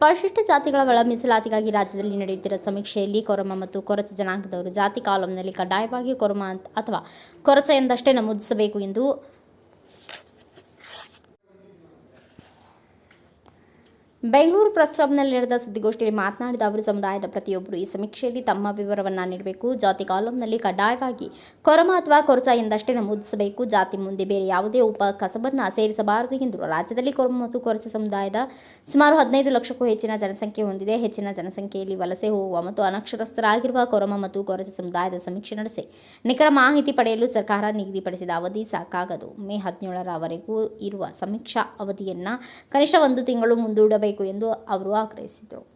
ಪರಿಶಿಷ್ಟ ಜಾತಿಗಳ ಒಳ ಮೀಸಲಾತಿಗಾಗಿ ರಾಜ್ಯದಲ್ಲಿ ನಡೆಯುತ್ತಿರುವ ಸಮೀಕ್ಷೆಯಲ್ಲಿ ಕೊರಮ ಮತ್ತು ಕೊರಚ ಜನಾಂಗದವರು ಜಾತಿ ಕಾಲಂನಲ್ಲಿ ಕಡ್ಡಾಯವಾಗಿ ಕೊರಮ ಅಥವಾ ಕೊರಚ ಎಂದಷ್ಟೇ ನಮೂದಿಸಬೇಕು ಎಂದು ಬೆಂಗಳೂರು ಪ್ರೆಸ್ ಕ್ಲಬ್ನಲ್ಲಿ ನಡೆದ ಸುದ್ದಿಗೋಷ್ಠಿಯಲ್ಲಿ ಮಾತನಾಡಿದ ಅವರು, ಸಮುದಾಯದ ಪ್ರತಿಯೊಬ್ಬರು ಈ ಸಮೀಕ್ಷೆಯಲ್ಲಿ ತಮ್ಮ ವಿವರವನ್ನು ನೀಡಬೇಕು. ಜಾತಿ ಕಾಲಂನಲ್ಲಿ ಕಡ್ಡಾಯವಾಗಿ ಕೊರಮ ಅಥವಾ ಕೊರಚ ಎಂದಷ್ಟೇ ನಮೂದಿಸಬೇಕು. ಜಾತಿ ಮುಂದೆ ಬೇರೆ ಯಾವುದೇ ಉಪ ಕಸಬನ್ನು ಸೇರಿಸಬಾರದು. ಎಂದು ರಾಜ್ಯದಲ್ಲಿ ಕೊರಮ ಮತ್ತು ಕೊರಚ ಸಮುದಾಯದ ಸುಮಾರು ಹದಿನೈದು ಲಕ್ಷಕ್ಕೂ ಹೆಚ್ಚಿನ ಜನಸಂಖ್ಯೆ ಹೊಂದಿದೆ. ಹೆಚ್ಚಿನ ಜನಸಂಖ್ಯೆಯಲ್ಲಿ ವಲಸೆ ಹೋಗುವ ಮತ್ತು ಅನಕ್ಷರಸ್ಥರಾಗಿರುವ ಕೊರಮ ಮತ್ತು ಕೊರಚ ಸಮುದಾಯದ ಸಮೀಕ್ಷೆ ನಡೆಸಿ ನಿಖರ ಮಾಹಿತಿ ಪಡೆಯಲು ಸರ್ಕಾರ ನಿಗದಿಪಡಿಸಿದ ಅವಧಿ ಸಾಕಾಗದು. ಮೇ ಹದಿನೇಳರವರೆಗೂ ಇರುವ ಸಮೀಕ್ಷಾ ಅವಧಿಯನ್ನು ಕನಿಷ್ಠ ಒಂದು ತಿಂಗಳು ಮುಂದೂಡಬೇಕು. ಎಂದು ಅವರು ಆಗ್ರಹಿಸಿದರು.